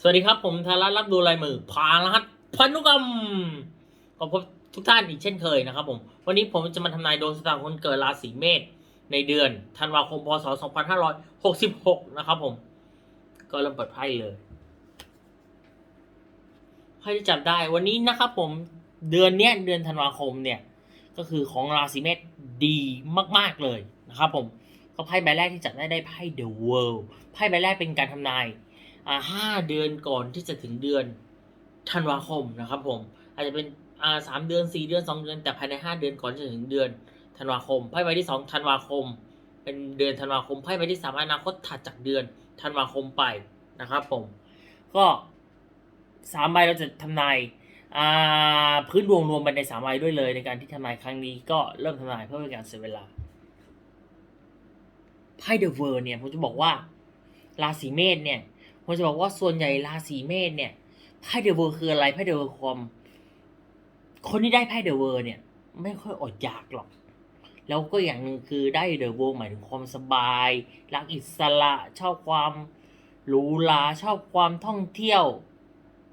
สวัสดีครับ ผมธารัตรับดูลายมือพารหัสพันธุกรรมก็พบทุกท่านอีกเช่นเคยนะครับผม วันนี้ผมจะมาทำนายดวงชะตาคนเกิดราศีเมษในเดือนธันวาคมพศ 2566 นะครับผม ก็เริ่มเปิดไพ่เลยไพ่ที่จับได้วันนี้นะครับผมเดือนเนี้ยเดือนธันวาคมเนี่ย ก็คือของราศีเมษดีมาก ๆเลยนะครับผมก็ไพ่ใบแรกที่จับได้ได้ไพ่ The World ไพ่ใบแรกเป็นการทำนาย ห้าเดือนก่อนที่จะถึงเดือนธันวาคมนะครับผมอาจจะเป็นอ่าสามเดือนสี่เดือนสองเดือนแต่ภายในห้าเดือนก่อนจะถึงเดือนธันวาคมไพ่ใบที่สองธันวาคม เป็นเดือนธันวาคมไพ่ใบที่สามอนาคตถัดจากเดือนธันวาคมไปนะครับผมก็สามใบเราจะทำนายอ่าพื้นดวงรวมไปในสามใบด้วยเลยในการที่ทำนายครั้งนี้ก็เริ่มทำนายเพื่อเป็นการเสียเวลาไพ่เดอะเวอร์เนี่ยผมจะบอกว่าราศีเมษเนี่ย ผมจะบอกว่าส่วนใหญ่ราศีเมษเนี่ยไพ่เดอะเวอร์คืออะไรไพ่เดอะเวอร์ความคนที่ได้ไพ่เดอะเวอร์เนี่ย ไม่ค่อยอดอยากหรอก แล้วก็อย่างหนึ่งคือได้เดอะเวอร์หมายถึงความสบาย รักอิสระชอบความหรูหราชอบความท่องเที่ยว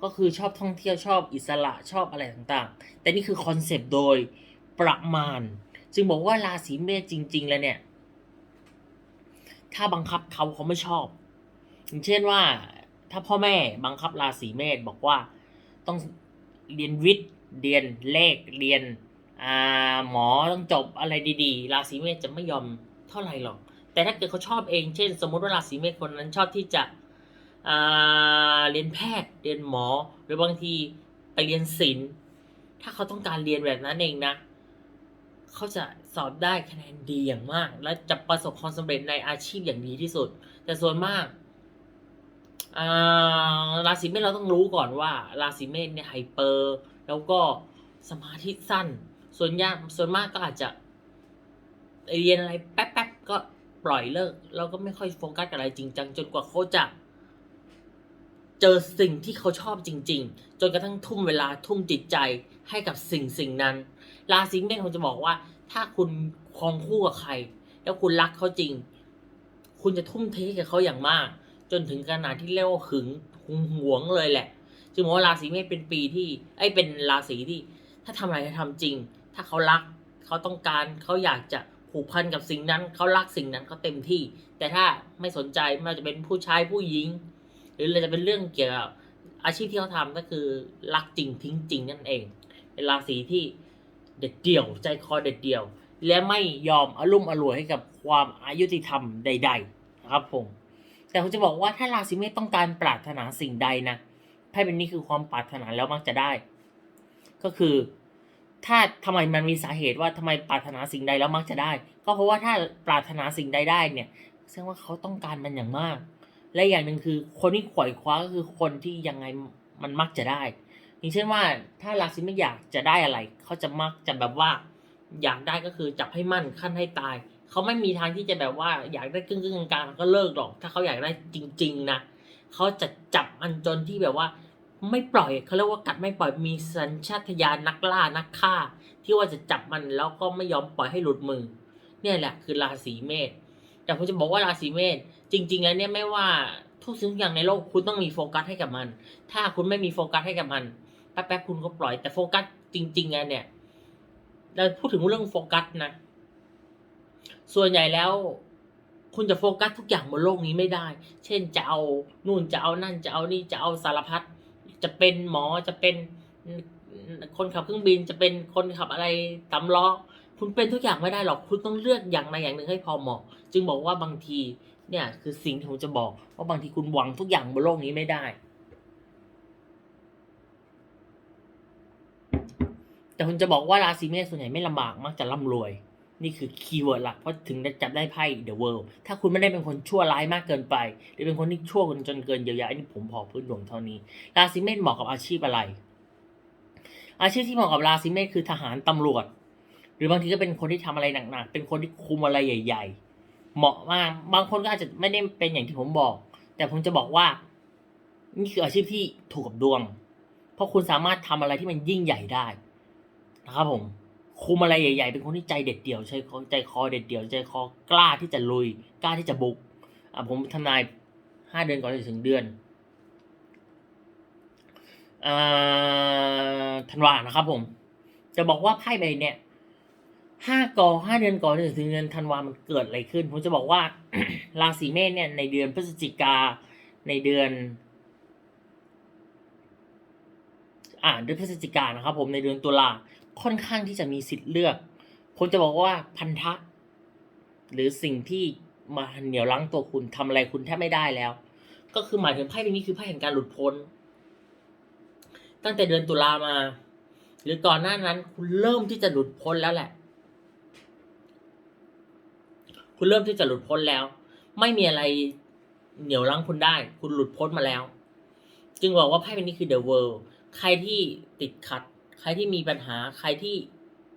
ก็คือชอบท่องเที่ยวชอบอิสระชอบอะไรต่างๆ แต่นี่คือคอนเซปต์โดยประมาณ จึงบอกว่าราศีเมษจริง ๆ แล้วเนี่ย ถ้าบังคับเขาเขาไม่ชอบ อย่างเช่นว่า ถ้าพ่อแม่บังคับราศีเมษบอกว่าต้องเรียนวิทย์เรียนเลขเรียนอ่าหมอต้องจบอะไรดี ๆ ราศีเมษจะไม่ยอมเท่าไหร่หรอก แต่ถ้าเกิดเขาชอบเอง เช่น สมมติว่าราศีเมษคนนั้นชอบที่จะอ่าเรียนแพทย์เรียนหมอ หรือบางทีไปเรียนศิลป์ถ้าเขาต้องการเรียนแบบนั้นเองนะเขาจะสอบได้คะแนนดีอย่างมาก และจะประสบความสำเร็จในอาชีพอย่างดีที่สุด แต่ส่วนมาก ราศีเมษเราต้องรู้ก่อนว่า ราศีเมษเนี่ยไฮเปอร์ แล้วก็สมาธิสั้น ส่วนยากส่วนมากก็อาจจะเรียนอะไรแป๊บๆก็ปล่อยเลิกเราก็ไม่ค่อยโฟกัสกับอะไรจริงจังจนกว่าเขาจะ เจอสิ่งที่เขาชอบจริง ๆ จนกระทั่งทุ่มเวลาทุ่มจิตใจให้กับสิ่งสิ่งนั้น ราศีเมษผมจะบอกว่า ถ้าคุณครองคู่กับใคร แล้วคุณรักเขาจริง คุณจะทุ่มเทกับเขาอย่างมาก จนถึงขนาดที่เรียกว่าหึงหึงหวงเลยแหละ จึงบอกว่าราศีเมษเป็นปีที่ไอ้เป็นราศีที่ ถ้าทำอะไรให้ทำจริง ถ้าเขารักเขาต้องการเขาอยากจะผูกพันกับสิ่งนั้นเขารักสิ่งนั้นเขาเต็มที่ แต่ถ้าไม่สนใจไม่ว่าจะเป็นผู้ชายผู้หญิง หรือจะเป็นเรื่องเกี่ยวกับอาชีพที่เขาทำก็คือรักจริงทิ้งจริงนั่นเอง เป็นราศีที่เด็ดเดี่ยว ใจคอเด็ดเดี่ยว และไม่ยอมอารมณ์อร่วยให้กับความอายุติธรรมใด ๆ นะครับผม แต่ผมจะบอกว่าถ้าราศีเมษต้องการปรารถนาสิ่งใดนะไพ่เป็นนี้คือความปรารถนาแล้วมักจะได้ ก็คือ ถ้าทำไมมันมีสาเหตุว่าทำไมปรารถนาสิ่งใดแล้วมักจะได้ ก็เพราะว่าถ้าปรารถนาสิ่งใดได้เนี่ยแสดงว่าเขาต้องการมันอย่างมาก และอย่างหนึ่งคือคนที่ขวอยคว้าก็คือคนที่ยังไงมันมักจะได้ อย่างเช่นว่า ถ้าราศีไม่อยากจะได้อะไร เขาจะมักจะแบบว่า อยากได้ก็คือจับให้มั่นขั้นให้ตาย เขาไม่มีทางที่จะแบบว่าอยากได้ครึ่งครึ่งๆกลางก็เลิกหรอก ถ้าเขาอยากได้จริง ๆนะเขาจะจับมันจนที่แบบว่า ไม่ปล่อยเขาเรียกว่ากัดไม่ปล่อยมีสัญชาตญาณนักล่านักฆ่า ที่ว่าจะจับมันแล้วก็ไม่ยอมปล่อยให้หลุดมือ เนี่ยแหละคือราศีเมษแต่ผมจะบอกว่าราศีเมษจริง ๆ แล้วเนี่ยไม่ว่าทุกสิ่งทุกอย่างในโลกคุณต้องมีโฟกัสให้กับมัน ถ้าคุณไม่มีโฟกัสให้กับมันแป๊บๆคุณก็ปล่อยแต่โฟกัสจริงๆอะเนี่ยเราพูดถึงเรื่องโฟกัสนะ ส่วนใหญ่แล้ว คุณจะโฟกัสทุกอย่างบนโลกนี้ไม่ได้ เช่นจะเอานู่นจะเอานั่นจะเอานี่จะเอาสารพัดจะเป็นหมอจะเป็นคนขับเครื่องบินจะเป็นคนขับอะไรตำล้อคุณเป็นทุกอย่างไม่ได้หรอกคุณต้องเลือกอย่างใดอย่างหนึ่งให้พอเหมาะ จึงบอกว่าบางทีเนี่ยคือสิ่งที่ผมจะบอกว่าบางทีคุณหวังทุกอย่างบนโลกนี้ไม่ได้ แต่คุณจะบอกว่าราศีเมษส่วนใหญ่ไม่ลำบากมักจะร่ำรวย นี่คือคีย์เวิร์ดหลักเพราะถึงได้จับได้ไพ่ The World ถ้าคุณไม่ได้เป็นคนชั่วร้ายมากเกินไป หรือเป็นคนที่ชั่วจนเกินเยียวยาอันนี้ผมพอพื้นดวงเท่านี้ ราศีเมษเหมาะกับอาชีพอะไร อาชีพที่เหมาะกับราศีเมษคือทหารตำรวจ หรือบางทีก็เป็นคนที่ทำอะไรหนักๆ เป็นคนที่คุมอะไรใหญ่ ๆ เหมาะมาก บางคนก็อาจจะไม่ได้เป็นอย่างที่ผมบอก แต่ผมจะบอกว่า นี่คืออาชีพที่ถูกกับดวง เพราะคุณสามารถทำอะไรที่มันยิ่งใหญ่ได้นะครับผม คุมอะไรใหญ่ ๆ เป็นคนที่ใจเด็ดเดี่ยวใจคอใจคอเด็ดเดี่ยวใจคอกล้าที่จะลุย กล้าที่จะบุกอะผมทำนายห้าเดือนก่อนจะถึงเดือนอ่อธันวานะครับผม จะบอกว่าไพ่ใบเนี่ยห้ากอห้าเดือนก่อนจะถึงเดือนธันวามันเกิดอะไรขึ้น ผมจะบอกว่าราศีเมษเนี่ยในเดือนพฤศจิกาในเดือน อ่าเดือนพฤศจิกานะครับผมในเดือนตุลา ค่อนข้างที่จะมีสิทธิ์เลือกผมจะบอกว่าพันธะ หรือสิ่งที่มาเหนี่ยวรั้งตัวคุณทำอะไรคุณแทบไม่ได้แล้ว ก็คือหมายถึงไพ่ใบนี้คือไพ่แห่งการหลุดพ้น ตั้งแต่เดือนตุลามา หรือก่อนหน้านั้น คุณเริ่มที่จะหลุดพ้นแล้วแหละ คุณเริ่มที่จะหลุดพ้นแล้ว ไม่มีอะไรเหนี่ยวรั้งคุณได้ คุณหลุดพ้นมาแล้ว จึงบอกว่าไพ่ใบนี้คือ the world ใครที่ติดขัด ใครที่มีปัญหาใครที่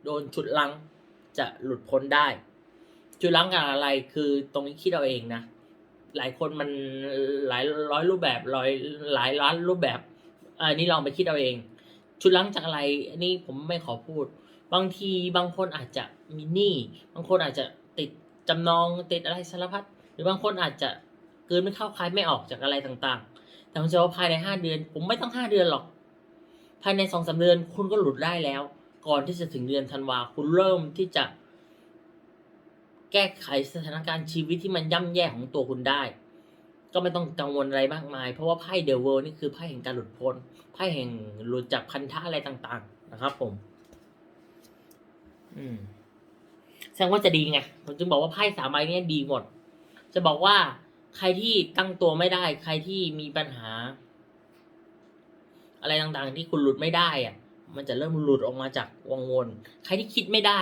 โดนชุดลังจะหลุดพ้นได้ จุดลังกับอะไรคือตรงนี้คิดเอาเองนะ หลายคนมันหลายร้อยรูปแบบร้อยหลายล้านรูปแบบอันนี้ลองไปคิดเอาเองชุดลังจากอะไรอันนี้ผมไม่ขอพูด บางทีบางคนอาจจะมีหนี้บางคนอาจจะติดจำนองติดอะไรสารพัดหรือบางคนอาจจะเกินไม่เข้าคายไม่ออกจากอะไรต่างๆ แต่ผมจะว่าภายในห้าเดือน ผมไม่ต้องห้าเดือนหรอก ภายในสองสาเดือนคุณก็หลุดได้แล้ว ก่อนที่จะถึงเดือนธันวาคุณเริ่มที่จะ แก้ไขสถานการณ์ชีวิตที่มันย่ำแย่ของตัวคุณได้ ก็ไม่ต้องกังวลอะไรมากมาย เพราะว่าไพ่เดอะเวิลด์นี่คือไพ่แห่งการหลุดพ้นไพ่แห่งหลุดจากพันธะอะไรต่าง ๆ นะครับ ผม อืมแสดงว่าจะดีไงผมจึงบอกว่าไพ่สามใบเนี้ดีหมด จะบอกว่าใครที่ตั้งตัวไม่ได้ ใครที่มีปัญหา อะไรต่างๆ ที่คุณหลุดไม่ได้อะมันจะเริ่มหลุดออกมาจากวังวนใครที่คิดไม่ได้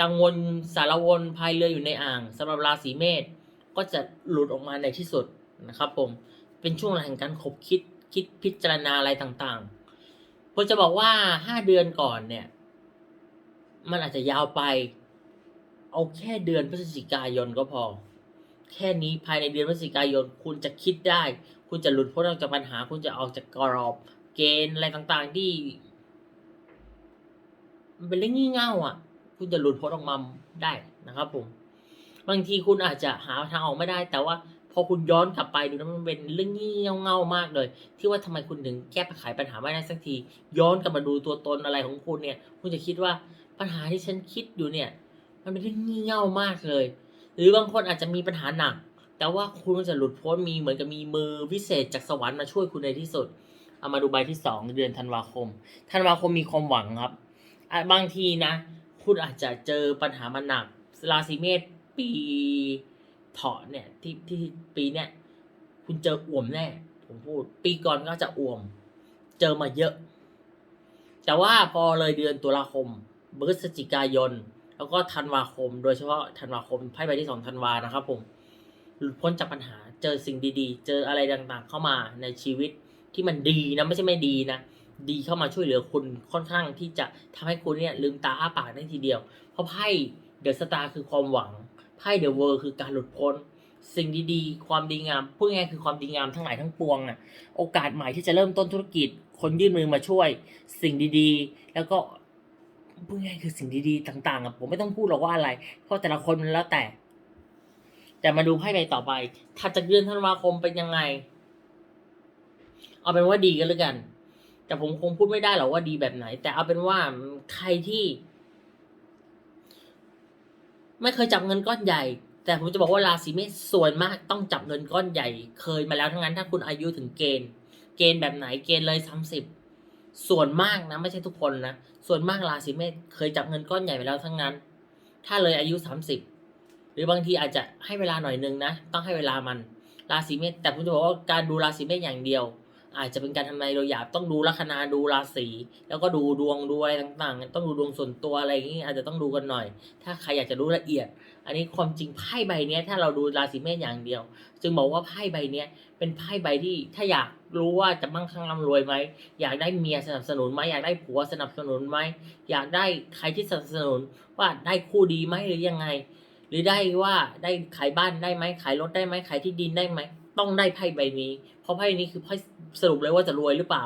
กังวลสารวนพายเรืออยู่ในอ่างสำหรับราศีเมษก็จะหลุดออกมาในที่สุดนะครับ ผมเป็นช่วงแห่งการคบคิดคิดพิจารณาอะไรต่างๆผมจะบอกว่าห้าเดือนก่อนเนี่ย มันอาจจะยาวไป เอาแค่เดือนพฤศจิกายนก็พอ แค่นี้ภายในเดือนพฤศจิกายน คุณจะคิดได้ คุณจะหลุดพ้นออกจากปัญหา คุณจะออกจากกรอบ เกณฑ์อะไรต่างๆที่ มันเป็นเรื่องงี่เง่าอะ คุณจะหลุดพ้นออกมาได้นะครับ ผม บางทีคุณอาจจะหาทางออกไม่ได้ แต่ว่า พอคุณย้อนกลับไปดูแล้วมันเป็นเรื่องงี่เง่าเง่ามากเลย ที่ว่าทำไมคุณถึงแก้ไขปัญหาไม่ได้สักที ย้อนกลับมาดูตัวตนอะไรของคุณเนี่ย คุณจะคิดว่าปัญหาที่ฉันคิดอยู่เนี่ย มันเป็นเรื่องงี่เง่ามากเลย หรือบางคนอาจจะมีปัญหาหนักแต่ว่าคุณจะหลุดพ้นมีเหมือนกับมีมือพิเศษจากสวรรค์มาช่วยคุณในที่สุด เอามาดูใบที่สองเดือนธันวาคม ธันวาคมมีความหวังครับ บางทีนะ คุณอาจจะเจอปัญหามาหนัก ราศีเมษปีเถาะเนี่ยที่ที่ปีเนี่ยคุณเจออ่วมแน่ ผมพูด ปีก่อนก็จะอ่วม เจอมาเยอะ แต่ว่าพอเลยเดือนตุลาคมพฤศจิกายน แล้วก็ธันวาคม โดยเฉพาะธันวาคมไพ่ใบที่สองธันวานะครับผมหลุดพ้นจากปัญหาเจอสิ่งดีๆ เจออะไรต่างๆ เข้ามาในชีวิต ที่มันดีนะไม่ใช่ไม่ดีนะ ดีเข้ามาช่วยเหลือคุณค่อนข้างที่จะทำให้คุณเนี่ยลืมตาอ้าปากได้ทีเดียว เพราะไพ่เดอะสตาร์คือความหวังไพ่เดอะเวิร์คือการหลุดพ้นสิ่งดีๆ ความดีงามพูดง่ายคือความดีงามทั้งหลายทั้งปวงอะ โอกาสใหม่ที่จะเริ่มต้นธุรกิจ คนยื่นมือมาช่วย สิ่งดีๆ แล้วก็พูดง่ายคือสิ่งดีๆ ต่างๆอะผมไม่ต้องพูดหรอกว่าอะไร เพราะแต่ละคนมันแล้วแต่ แต่มาดูไพ่ใบต่อไปถัดจากเดือนธันวาคมเป็นยังไง เอาเป็นว่าดีกันแล้วกัน แต่ผมคงพูดไม่ได้หรอกว่าดีแบบไหน แต่เอาเป็นว่าใครที่ ไม่เคยจับเงินก้อนใหญ่ แต่ผมจะบอกว่าราศีเมษส่วนมากต้องจับเงินก้อนใหญ่ เคยมาแล้วทั้งนั้นถ้าคุณอายุถึงเกณฑ์ เกณฑ์แบบไหนเกณฑ์เลยสามสิบส่วนมากนะ ไม่ใช่ทุกคนนะส่วนมากราศีเมษเคยจับเงินก้อนใหญ่ไปแล้วทั้งนั้น ถ้าเลยอายุสามสิบหรือบางทีอาจจะให้เวลาหน่อยนึงนะ ต้องให้เวลามัน ราศีเมษแต่ผมจะบอกว่าการดูราศีเมษอย่างเดียว อาจจะเป็นการทำนายโดยหยาบต้องดูลัคนาดูราศีแล้วก็ดูดวงดูอะไรต่างๆ ต้องดูดวงส่วนตัวอะไรอย่างนี้อาจจะต้องดูกันหน่อย ถ้าใครอยากจะรู้ละเอียด อันนี้ความจริงไพ่ใบนี้ถ้าเราดูราศีเมษอย่างเดียว จึงบอกว่าไพ่ใบนี้เป็นไพ่ใบที่ถ้าอยากรู้ว่าจะมั่งคั่งร่ำรวยไหมอยากได้เมียสนับสนุนไหมอยากได้ผัวสนับสนุนไหมอยากได้ใครที่สนับสนุนว่าได้คู่ดีไหมหรือยังไง หรือได้ว่าได้ขายบ้านได้ไหมขายรถได้ไหมขายที่ดินได้ไหม ต้องได้ไพ่ใบนี้ เพราะไพ่นี้คือไพ่สรุปเลยว่าจะรวยหรือเปล่า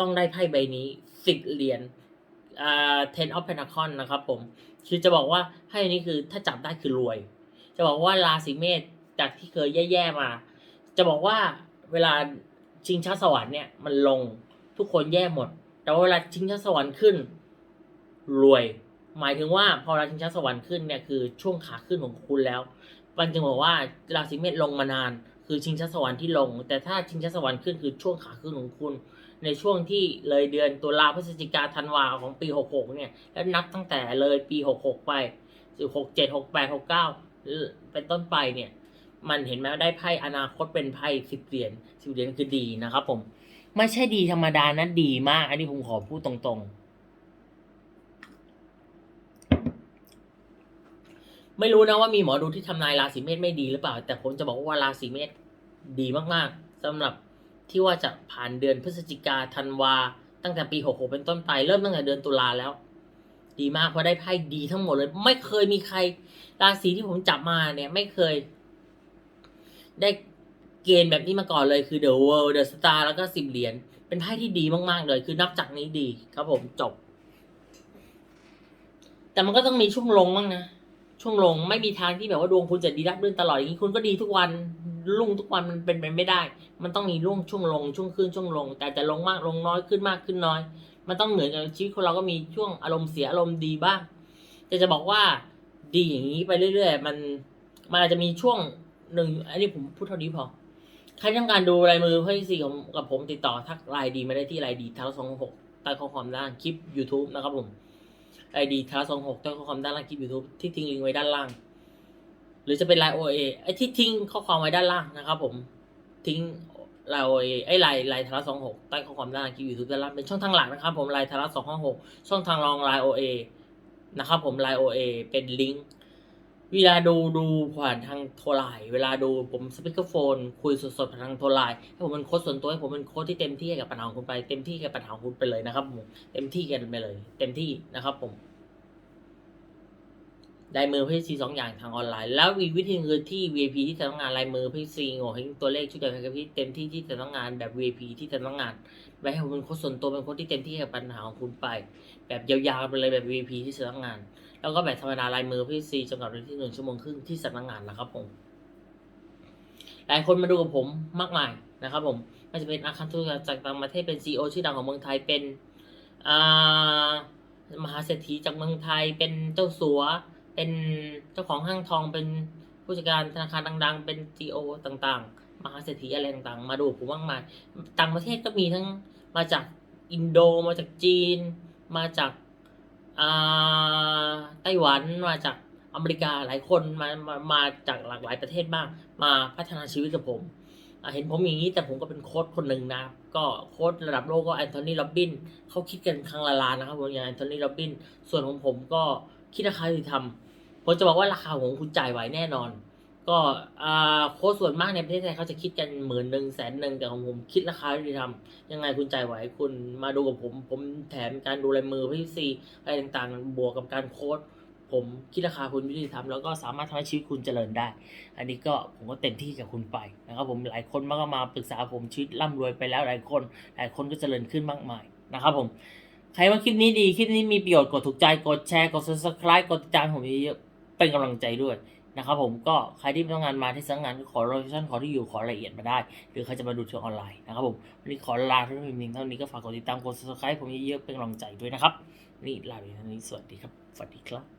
ต้องได้ไพ่ใบนี้สิบเหรียญอ่า ten of pentacle นะครับผมคือจะบอกว่าไพ่นี้คือถ้าจับได้คือรวย จะบอกว่าราศีเมษจากที่เคยแย่ๆมา จะบอกว่าเวลาชิงช้าสวรรค์เนี่ยมันลงทุกคนแย่หมด แต่ว่าเวลาชิงช้าสวรรค์ขึ้น รวย หมายถึงว่าพอเวลาชิงช้าสวรรค์ขึ้นเนี่ยคือช่วงขาขึ้นของคุณแล้วมันจึงบอกว่าราศีเมษลงมานาน คือชิงช้าสวรรค์ที่ลง แต่ถ้าชิงช้าสวรรค์ขึ้นคือช่วงขาขึ้นของคุณ ในช่วงที่เลยเดือนตุลาพฤศจิกาธันวาของปี 66 เนี่ย แล้วนับตั้งแต่เลยปี 66 ไป67 68 69 เป็นต้นไปเนี่ย มันเห็นไหมได้ไพ่อนาคตเป็นไพ่สิบเหรียญสิบเหรียญคือดีนะครับผม ไม่ใช่ดีธรรมดานะดีมาก อันนี้ผมขอพูดตรงๆ ไม่รู้นะว่ามีหมอดูที่ทำนายราศีเมษไม่ดีหรือเปล่า แต่ผมจะบอกว่าราศีเมษดีมากๆสำหรับที่ว่าจะผ่านเดือนพฤศจิกาธันวา ตั้งแต่ปี66เป็นต้นไปเริ่มตั้งแต่เดือนตุลาแล้ว ดีมากเพราะได้ไพ่ดีทั้งหมดเลย ไม่เคยมีใคร ราศีที่ผมจับมาเนี่ย ไม่เคย ได้เกณฑ์แบบนี้มาก่อนเลยคือ The World The Star แล้วก็สิบเหรียญเป็นไพ่ที่ดีมาก ๆ เลย คือนับจากนี้ดีครับผมจบ แต่มันก็ต้องมีช่วงลงบ้างนะ ช่วงลงไม่มีทางที่แบบว่าดวงคุณจะดีรับเรื่นตลอดอย่างนี้คุณก็ดีทุกวันรุ่งทุกวันมันเป็นไปไม่ได้ มันต้องมีร่วงช่วงลง ช่วงขึ้นช่วงลง แต่จะลงมากลงน้อยขึ้นมากขึ้นน้อย มันต้องเหมือนกับชีวิตคนเราก็มีช่วงอารมณ์เสียอารมณ์ดีบ้างแต่จะบอกว่าดีอย่างนี้ไปเรื่อย ๆ มันมันอาจจะมีช่วงหนึ่งอันนี้ผมพูดเท่านี้พอใครต้องการดูลายมือเพื่อที่สี่กับผมติดต่อทักไลน์ดีมาได้ที่ไลน์ดีทาร์สองหกใต้ข้อความด้านคลิป YouTube นะครับผม ไอดีทาสองหกใต้ข้อความด้านล่างคลิป YouTube ที่ทิ้งลิงก์ไว้ด้านล่าง หรือจะเป็นไลน์โอเอไอที่ทิ้งข้อความไว้ด้านล่างนะครับผมทิ้งไลน์โอเอไอไลน์ไลน์ทาร์สองหกใต้ข้อความด้านล่างคลิปยูทูบด้านล่างเป็นช่องทางหลักนะครับผมไลน์ทาร์สองห้าหกช่องทางรองไลน์โอเอนะครับผมไลน์โอเอเป็นลิงก์ เวลาดูดูผ่านทางโทรไลน์เวลาดูผมสปีกเกอร์โฟน คุยสดๆผ่านทางโทรไลน์ให้ผมเป็นโค้ชส่วนตัวให้ผมเป็นโค้ชที่เต็มที่กับปัญหาของคุณไป เต็มที่กับปัญหาของคุณไปเลยนะครับผมเต็มที่กันไปเลย เต็มที่นะครับผมลายมือพี่ซีสองอย่างทางออนไลน์ แล้วอีวิธีคือที่ VIP ที่จะต้องงานลายมือพี่ซีโง่ให้ตัวเลขชุดเดียวกันกับพี่เต็มที่ที่จะต้องงานแบบ VIP ที่จะต้องงานไว้ให้ผมเป็นโค้ชส่วนตัวเป็นโค้ชที่เต็มที่กับปัญหาของคุณไป แบบยาวๆไปเลยแบบ VIP ที่จะต้องงาน แล้วก็แบบธรรมดาลายมือพี่ซีจำกัดไว้ที่หนึ่งชั่วโมงครึ่งที่สำนักงานนะครับผมหลายคนมาดูกับผมมากมายนะครับผมไม่จะเป็นอาคารธุรกิจจากต่างประเทศเป็นซีอชื่อดังของเมืองไทยเป็นมหาเศรษฐีจากเมืองไทย เป็นเจ้าสัว เป็นเจ้าของห้างทองเป็นผู้จัดการธนาคารดัง ๆ เป็นซีอต่างๆ มหาเศรษฐีอะไรต่างๆ มาดูผมมากมายต่างประเทศก็มีทั้งมาจากอินโดมาจากจีน มาจาก ไต้หวันมาจากอเมริกาหลายคนมามามาจากหลากหลายประเทศบ้างมาพัฒนาชีวิตกับผม เห็นผมอย่างนี้แต่ผมก็เป็นโค้ชคนหนึ่งนะก็โค้ชระดับโลกก็แอนโทนีโรบบินเขาคิดกันครั้งละล้านนะครับผมอย่างแอนโทนีโรบบินส่วนของผมก็คิดราคาที่ทำผมจะบอกว่าราคาของคุณจ่ายไหวแน่นอน ก็โค้ชส่วนมากในประเทศไทยเขาจะคิดกันหมื่นหนึ่งแสนหนึ่งแต่ของผมคิดราคายุติธรรมยังไงคุณจ่ายไหวคุณมาดูกับผม ผมแถมการดูลายมือพี่ซีอะไรต่างๆ บวกกับการโค้ดผมคิดราคาคุณยุติธรรมแล้วก็สามารถทำให้ชีวิตคุณเจริญได้ อันนี้ก็ผมก็เต็มที่กับคุณไปนะครับผมหลายคนมาก็มาปรึกษาผมชีวิตร่ำรวยไปแล้วหลายคน หลายคนก็เจริญขึ้นมากมายนะครับผมใครว่าคลิปนี้ดีคลิปนี้มีประโยชน์กดถูกใจกดแชร์กด subscribe กดติดตามผมเยอะๆเป็นกำลังใจด้วย นะครับผมก็ใครที่ต้องงานมาที่สำนักงานก็ขอโลเคชั่นขอที่อยู่ขอรายละเอียดมาได้ หรือใครจะมาดูทางออนไลน์นะครับผมวันนี้ขอลาทุกท่านเพียงเท่านี้ก็ฝากกดติดตามกด subscribe ผมเยอะๆเป็นกำลังใจด้วยนะครับนี่ลาไปเท่านี้สวัสดีครับสวัสดีครับ